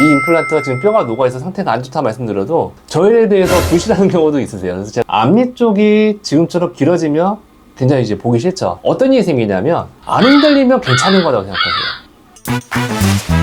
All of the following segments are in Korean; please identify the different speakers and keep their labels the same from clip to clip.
Speaker 1: 이 임플란트가 지금 뼈가 녹아있어 상태가 안 좋다 말씀드려도 저에 대해서 부실하는 경우도 있으세요. 그래서 제가 앞니 쪽이 지금처럼 길어지면 굉장히 이제 보기 싫죠. 어떤 일이 생기냐면 안 흔들리면 괜찮은 거라고 생각하세요.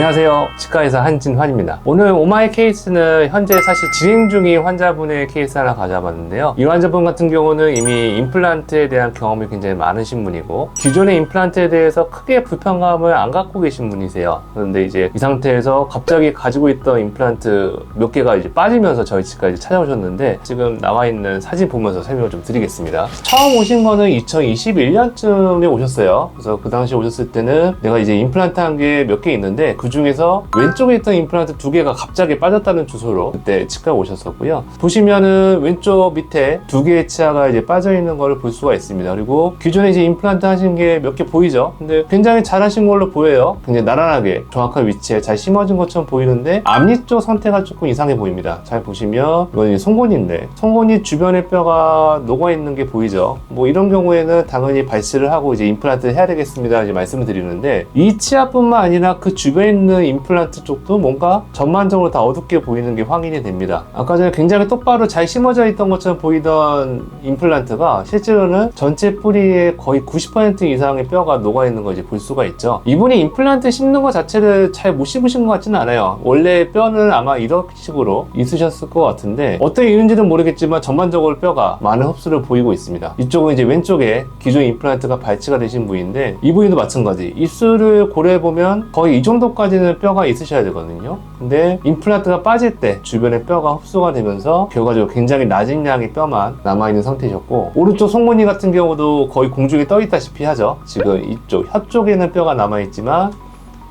Speaker 1: 안녕하세요. 치과의사 한진환입니다. 오늘 오마이 케이스는 현재 사실 진행 중인 환자분의 케이스 하나 가져봤는데요. 이 환자분 같은 경우는 이미 임플란트에 대한 경험이 굉장히 많으신 분이고 기존의 임플란트에 대해서 크게 불편감을 안 갖고 계신 분이세요. 그런데 이제 이 상태에서 갑자기 가지고 있던 임플란트 몇 개가 이제 빠지면서 저희 치과에 찾아오셨는데 지금 나와 있는 사진 보면서 설명을 좀 드리겠습니다. 처음 오신 거는 2021년쯤에 오셨어요. 그래서 그 당시 오셨을 때는 내가 이제 임플란트 한 게 몇 개 있는데 그 중에서 왼쪽에 있던 임플란트 두 개가 갑자기 빠졌다는 주소로 그때 치과에 오셨었고요. 보시면은 왼쪽 밑에 두 개의 치아가 이제 빠져 있는 걸 볼 수가 있습니다. 그리고 기존에 이제 임플란트 하신 게 몇 개 보이죠? 근데 굉장히 잘 하신 걸로 보여요. 굉장히 나란하게 정확한 위치에 잘 심어진 것처럼 보이는데 앞니 쪽 상태가 조금 이상해 보입니다. 잘 보시면 이건 이제 송곳니인데 송곳니 주변에 뼈가 녹아 있는 게 보이죠? 뭐 이런 경우에는 당연히 발치를 하고 이제 임플란트를 해야 되겠습니다. 이제 말씀을 드리는데 이 치아뿐만 아니라 그 주변에 있는 임플란트 쪽도 뭔가 전반적으로 다 어둡게 보이는 게 확인이 됩니다. 아까 전에 굉장히 똑바로 잘 심어져 있던 것처럼 보이던 임플란트가 실제로는 전체 뿌리의 거의 90% 이상의 뼈가 녹아 있는 걸 이제 볼 수가 있죠. 이분이 임플란트 심는 것 자체를 잘 못 심으신 것 같지는 않아요. 원래 뼈는 아마 이런 식으로 있으셨을 것 같은데 어떻게 있는지는 모르겠지만 전반적으로 뼈가 많은 흡수를 보이고 있습니다. 이쪽은 이제 왼쪽에 기존 임플란트가 발치가 되신 부위인데 이 부위도 마찬가지. 입술을 고려해 보면 거의 이 정도 까지는 뼈가 있으셔야 되거든요. 근데 임플란트가 빠질 때 주변에 뼈가 흡수가 되면서 결과적으로 굉장히 낮은 양의 뼈만 남아있는 상태셨고 오른쪽 송곳니 같은 경우도 거의 공중에 떠 있다시피 하죠. 지금 이쪽 혀 쪽에는 뼈가 남아있지만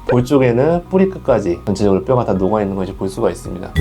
Speaker 1: 볼 쪽에는 뿌리 끝까지 전체적으로 뼈가 다 녹아있는 것을 볼 수가 있습니다.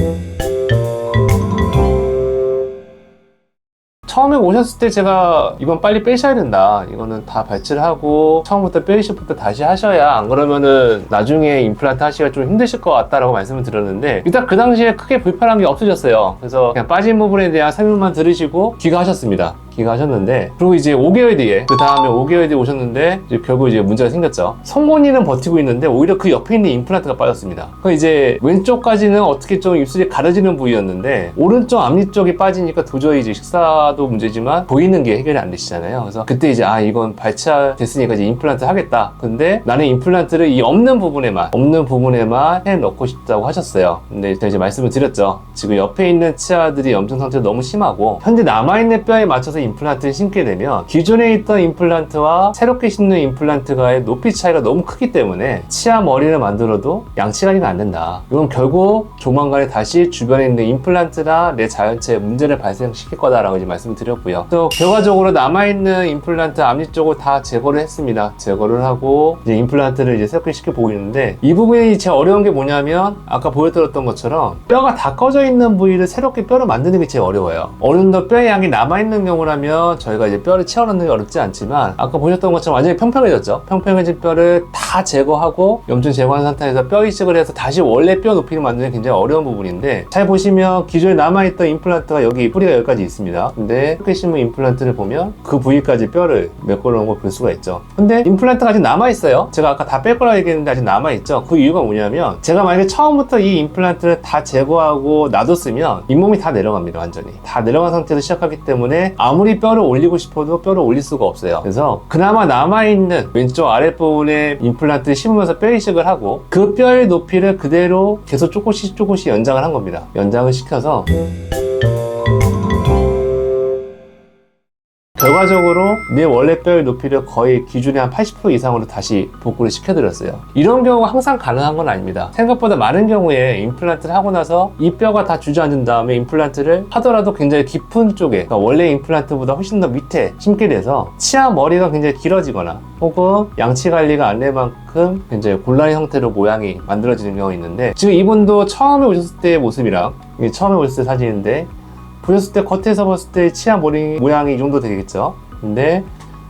Speaker 1: 처음에 오셨을 때 제가 이건 빨리 빼셔야 된다. 이거는 다 발치를 하고 처음부터 빼이시부터 다시 하셔야 안 그러면은 나중에 임플란트 하시기가 좀 힘드실 것 같다라고 말씀을 드렸는데 일단 그 당시에 크게 불편한 게 없으셨어요. 그래서 그냥 빠진 부분에 대한 설명만 들으시고 귀가하셨습니다. 귀가하셨는데 그리고 이제 5개월 뒤에 그 다음에 5개월 뒤에 오셨는데 이제 결국 이제 문제가 생겼죠. 송곳니는 버티고 있는데 오히려 그 옆에 있는 임플란트가 빠졌습니다. 그 이제 왼쪽까지는 어떻게 좀 입술이 가려지는 부위였는데 오른쪽 앞니 쪽이 빠지니까 도저히 이제 식사도 문제지만 보이는 게 해결이 안 되시잖아요. 그래서 그때 이제 아 이건 발치가 됐으니까 이제 임플란트 하겠다. 근데 나는 임플란트를 이 없는 부분에만 없는 부분에만 해 넣고 싶다고 하셨어요. 근데 제가 이제 말씀을 드렸죠. 지금 옆에 있는 치아들이 염증 상태가 너무 심하고 현재 남아 있는 뼈에 맞춰서 임플란트를 심게 되면 기존에 있던 임플란트와 새롭게 심는 임플란트가의 높이 차이가 너무 크기 때문에 치아 머리를 만들어도 양치 관리가 안 된다. 이건 결국 조만간에 다시 주변에 있는 임플란트나 내 자연체에 문제를 발생시킬 거다라고 이제 말씀을 드렸고요. 또 결과적으로 남아있는 임플란트 앞니 쪽을 다 제거를 했습니다. 제거를 하고 이제 임플란트를 이제 새롭게 시켜 보이는데 이 부분이 제일 어려운 게 뭐냐면 아까 보여드렸던 것처럼 뼈가 다 꺼져 있는 부위를 새롭게 뼈를 만드는 게 제일 어려워요. 어느 정도 뼈의 양이 남아있는 경우라 면 저희가 이제 뼈를 채워넣는 게 어렵지 않지만 아까 보셨던 것처럼 완전히 평평해졌죠. 평평해진 뼈를 다 제거하고 염증 제거한 상태에서 뼈 이식을 해서 다시 원래 뼈 높이를 만드는 게 굉장히 어려운 부분인데 잘 보시면 기존에 남아있던 임플란트가 여기 뿌리가 여기까지 있습니다. 근데 이렇게 심은 임플란트를 보면 그 부위까지 뼈를 메꿔 놓은 걸 볼 수가 있죠. 근데 임플란트가 아직 남아있어요. 제가 아까 다 뺄 거라 얘기했는데 아직 남아있죠. 그 이유가 뭐냐면 제가 만약에 처음부터 이 임플란트를 다 제거하고 놔뒀으면 잇몸이 다 내려갑니다. 완전히. 다 내려간 상태에서 시작하기 때문에 아무리 뼈를 올리고 싶어도 뼈를 올릴 수가 없어요. 그래서 그나마 남아있는 왼쪽 아랫부분에 임플란트를 심으면서 뼈 이식을 하고 그 뼈의 높이를 그대로 계속 조금씩 조금씩 연장을 한 겁니다. 연장을 시켜서 결과적으로 내 원래 뼈의 높이를 거의 기준의 한 80% 이상으로 다시 복구를 시켜드렸어요. 이런 경우가 항상 가능한 건 아닙니다. 생각보다 많은 경우에 임플란트를 하고 나서 이 뼈가 다 주저앉은 다음에 임플란트를 하더라도 굉장히 깊은 쪽에 그러니까 원래 임플란트보다 훨씬 더 밑에 심게 돼서 치아 머리가 굉장히 길어지거나 혹은 양치 관리가 안 될 만큼 굉장히 곤란한 형태로 모양이 만들어지는 경우가 있는데 지금 이분도 처음에 오셨을 때의 모습이랑 처음에 오셨을 때 사진인데 보셨을 때 겉에서 봤을 때 치아 머리 모양이 이 정도 되겠죠. 근데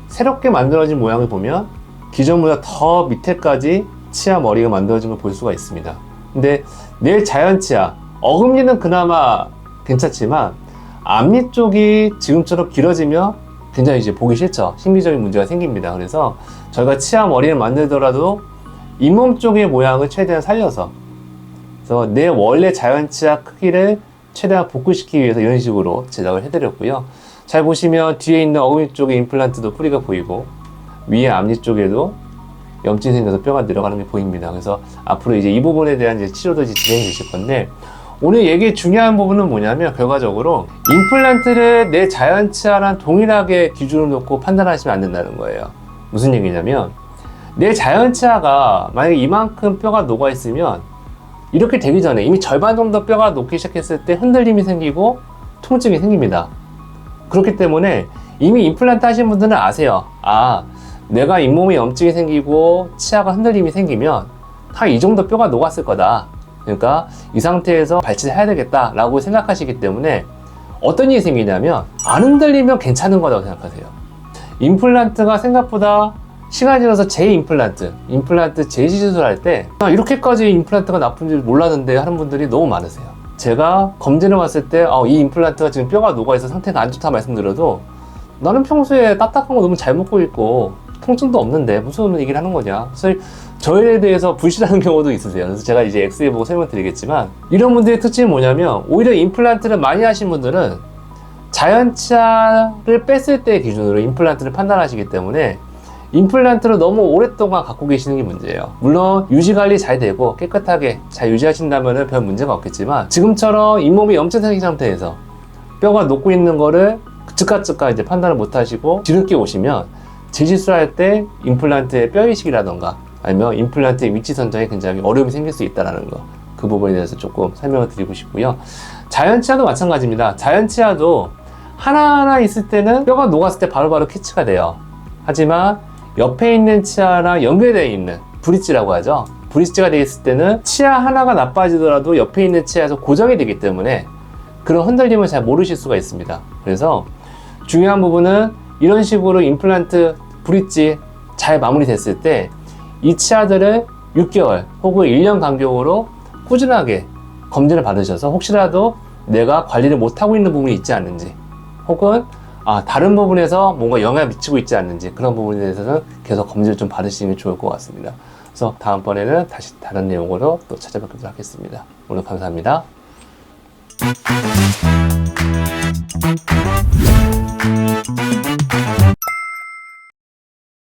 Speaker 1: 새롭게 만들어진 모양을 보면 기존보다 더 밑에까지 치아 머리가 만들어진 걸 볼 수가 있습니다. 근데 내 자연 치아 어금니는 그나마 괜찮지만 앞니 쪽이 지금처럼 길어지면 굉장히 이제 보기 싫죠. 심리적인 문제가 생깁니다. 그래서 저희가 치아 머리를 만들더라도 잇몸 쪽의 모양을 최대한 살려서 그래서 내 원래 자연 치아 크기를 최대한 복구시키기 위해서 이런 식으로 제작을 해드렸고요. 잘 보시면 뒤에 있는 어금니 쪽에 임플란트도 뿌리가 보이고 위에 앞니 쪽에도 염증이 생겨서 뼈가 늘어가는 게 보입니다. 그래서 앞으로 이제 이 부분에 대한 이제 치료도 이제 진행되실 건데 오늘 얘기의 중요한 부분은 뭐냐면 결과적으로 임플란트를 내 자연 치아랑 동일하게 기준을 놓고 판단하시면 안 된다는 거예요. 무슨 얘기냐면 내 자연 치아가 만약에 이만큼 뼈가 녹아 있으면 이렇게 되기 전에 이미 절반 정도 뼈가 녹기 시작했을 때 흔들림이 생기고 통증이 생깁니다. 그렇기 때문에 이미 임플란트 하신 분들은 아세요. 아, 내가 잇몸에 염증이 생기고 치아가 흔들림이 생기면 한이 정도 뼈가 녹았을 거다. 그러니까 이 상태에서 발치해야 되겠다라고 생각하시기 때문에 어떤 일이 생기냐면 안 흔들리면 괜찮은 거라고 생각하세요. 임플란트가 생각보다 시간이 지나서 재임플란트, 임플란트 재시술할 때 아, 이렇게까지 임플란트가 나쁜 줄 몰랐는데 하는 분들이 너무 많으세요. 제가 검진을 봤을 때 아, 이 임플란트가 지금 뼈가 녹아있어 상태가 안 좋다 말씀드려도 나는 평소에 딱딱한 거 너무 잘 먹고 있고 통증도 없는데 무슨 얘기를 하는 거냐. 그래서 저에 대해서 불신하는 경우도 있으세요. 그래서 제가 이제 엑스레이 보고 설명드리겠지만 이런 분들의 특징이 뭐냐면 오히려 임플란트를 많이 하신 분들은 자연 치아를 뺐을 때 기준으로 임플란트를 판단하시기 때문에 임플란트를 너무 오랫동안 갖고 계시는 게 문제예요. 물론 유지 관리 잘 되고 깨끗하게 잘 유지하신다면 별 문제가 없겠지만 지금처럼 잇몸이 염증 생긴 상태에서 뼈가 녹고 있는 거를 즉각즉각 이제 판단을 못 하시고 뒤늦게 오시면 재시술할 때 임플란트의 뼈 이식이라던가 아니면 임플란트의 위치 선정에 굉장히 어려움이 생길 수 있다는 거. 그 부분에 대해서 조금 설명을 드리고 싶고요. 자연 치아도 마찬가지입니다. 자연 치아도 하나하나 있을 때는 뼈가 녹았을 때 바로바로 캐치가 돼요. 하지만 옆에 있는 치아랑 연결되어 있는 브릿지라고 하죠. 브릿지가 되어 있을 때는 치아 하나가 나빠지더라도 옆에 있는 치아에서 고정이 되기 때문에 그런 흔들림을 잘 모르실 수가 있습니다. 그래서 중요한 부분은 이런 식으로 임플란트 브릿지 잘 마무리됐을 때 이 치아들을 6개월 혹은 1년 간격으로 꾸준하게 검진을 받으셔서 혹시라도 내가 관리를 못하고 있는 부분이 있지 않는지 혹은 아, 다른 부분에서 뭔가 영향을 미치고 있지 않는지 그런 부분에 대해서는 계속 검진을 좀 받으시는 게 좋을 것 같습니다. 그래서 다음번에는 다시 다른 내용으로 또 찾아뵙도록 하겠습니다. 오늘 감사합니다.